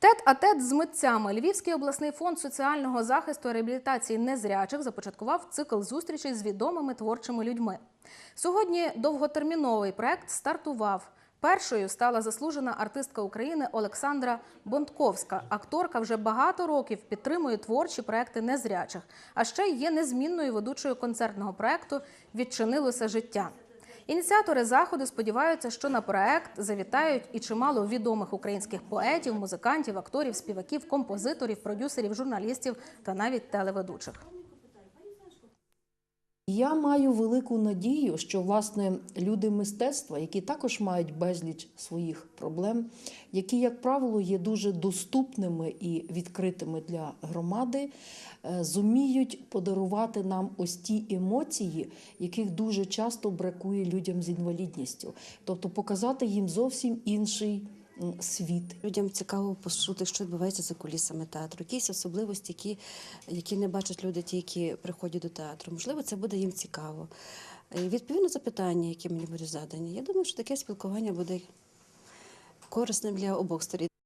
Тет а тет з митцями Львівський обласний фонд соціального захисту і реабілітації незрячих започаткував цикл зустрічей з відомими творчими людьми. Сьогодні довготерміновий проект стартував. Першою стала заслужена артистка України Олександра Бондковська. Акторка вже багато років підтримує творчі проекти незрячих, а ще є незмінною ведучою концертного проекту Відчинилося життя. Ініціатори заходу сподіваються, що на проект завітають і чимало відомих українських поетів, музикантів, акторів, співаків, композиторів, продюсерів, журналістів та навіть телеведучих. Я маю велику надію, що власне люди мистецтва, які також мають безліч своїх проблем, які, як правило, є дуже доступними і відкритими для громади, е, зуміють подарувати нам ось ті емоції, яких дуже часто бракує людям з інвалідністю, тобто показати їм зовсім інший світ. Людям цікаво почути, що відбувається за кулісами театру, якісь особливості, які, які не бачать люди, ті, які приходять до театру. Можливо, це буде їм цікаво. І відповідно запитання, які мені будуть задані. Я думаю, що таке спілкування буде корисним для обох сторін.